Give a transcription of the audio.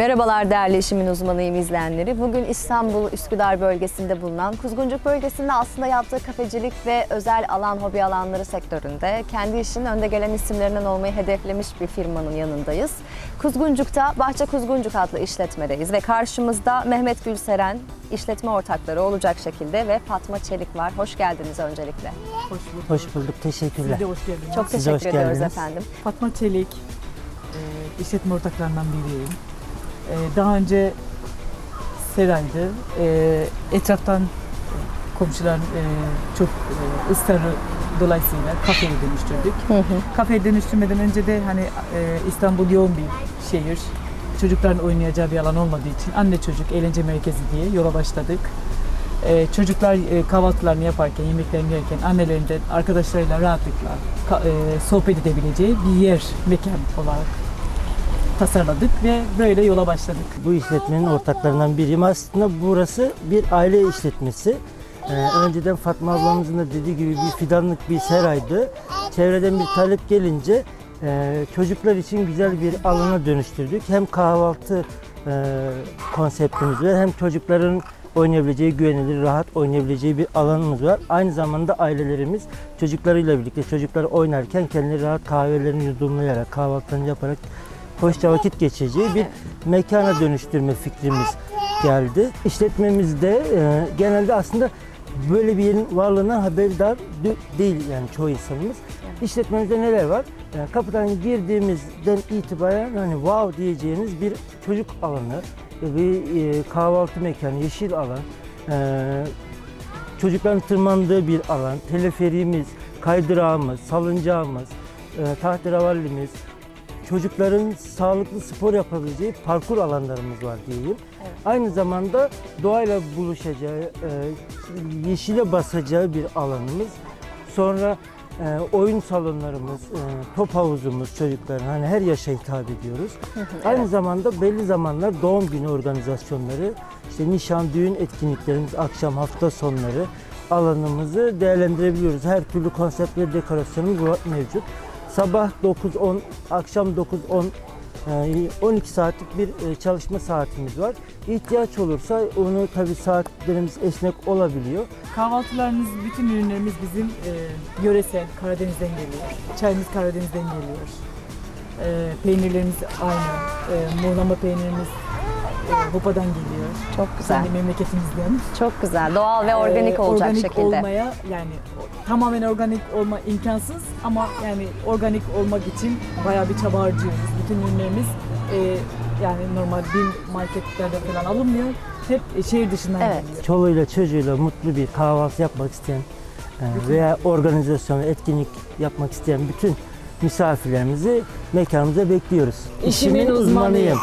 Merhabalar değerli işimin uzmanıyım izleyenleri. Bugün İstanbul Üsküdar bölgesinde bulunan Kuzguncuk bölgesinde aslında yaptığı kafecilik ve özel alan hobi alanları sektöründe kendi işinin önde gelen isimlerinden olmayı hedeflemiş bir firmanın yanındayız. Kuzguncuk'ta Bahçe Kuzguncuk adlı işletmedeyiz ve karşımızda Mehmet Gülseren işletme ortakları olacak şekilde ve Fatma Çelik var. Hoş geldiniz öncelikle. Hoş bulduk. Hoş bulduk, teşekkürler. Siz de hoş geldiniz. Çok Siz de teşekkür hoş ediyoruz geldiniz. efendim. Fatma Çelik, e, işletme ortaklarından biriyim. E, daha önce Seray'dı. E, etraftan komşular e, çok e, ısrarı dolayısıyla kafeye dönüştürdük. Hı hı. Kafeye dönüştürmeden önce de hani e, İstanbul yoğun bir şehir. Çocukların oynayacağı bir alan olmadığı için anne çocuk eğlence merkezi diye yola başladık. E, çocuklar e, kahvaltılarını yaparken, yemeklerini yerken annelerinden arkadaşlarıyla rahatlıkla ka- e, sohbet edebileceği bir yer, mekan olarak tasarladık ve böyle yola başladık. Bu işletmenin ortaklarından biriyim. Aslında burası bir aile işletmesi. Ee, önceden Fatma ablamızın da dediği gibi bir fidanlık bir seraydı. Çevreden bir talep gelince e, çocuklar için güzel bir alana dönüştürdük. Hem kahvaltı e, konseptimiz var hem çocukların oynayabileceği, güvenilir, rahat oynayabileceği bir alanımız var. Aynı zamanda ailelerimiz çocuklarıyla birlikte çocuklar oynarken kendileri rahat kahvelerini yudumlayarak, kahvaltılarını yaparak hoşça vakit geçireceği bir mekana dönüştürme fikrimiz geldi. İşletmemizde e, genelde aslında böyle bir yerin varlığına haberdar de- değil yani çoğu insanımız. İşletmemizde neler var? E, kapıdan girdiğimizden itibaren hani wow diyeceğiniz bir çocuk alanı, bir e, kahvaltı mekanı, yeşil alan, e, çocukların tırmandığı bir alan, teleferiğimiz, kaydırağımız, salıncağımız, e, tahterevallimiz, çocukların sağlıklı spor yapabileceği parkur alanlarımız var diyeyim. Evet. Aynı zamanda doğayla buluşacağı, e, yeşile basacağı bir alanımız. Sonra e, oyun salonlarımız, e, top havuzumuz çocukların hani her yaşa hitap ediyoruz. Aynı zamanda belli zamanlar doğum günü organizasyonları, işte nişan, düğün etkinliklerimiz, akşam, hafta sonları alanımızı değerlendirebiliyoruz. Her türlü konsept ve dekorasyonumuz mevcut. Sabah 9-10, akşam 9-10, e, 12 saatlik bir e, çalışma saatimiz var. İhtiyaç olursa onu tabii saatlerimiz esnek olabiliyor. Kahvaltılarımız, bütün ürünlerimiz bizim e, yöresel Karadeniz'den geliyor. Çayımız Karadeniz'den geliyor. E, peynirlerimiz aynı. E, muhlama peynirimiz e, Hopa'dan geliyor. Çok güzel. Kendi memleketimizden. Çok güzel. Doğal ve organik Ee, olacak organik şekilde. olmaya yani tamamen organik olma imkansız ama yani organik olmak için bayağı bir çaba harcıyoruz. Bütün ürünlerimiz e, yani normal bir marketlerde falan alınmıyor. Hep e, şehir dışından Evet. geliyor. Çoluğuyla çocuğuyla mutlu bir kahvaltı yapmak isteyen e, veya organizasyon, etkinlik yapmak isteyen bütün misafirlerimizi mekanımıza bekliyoruz. İşimin uzmanıyım.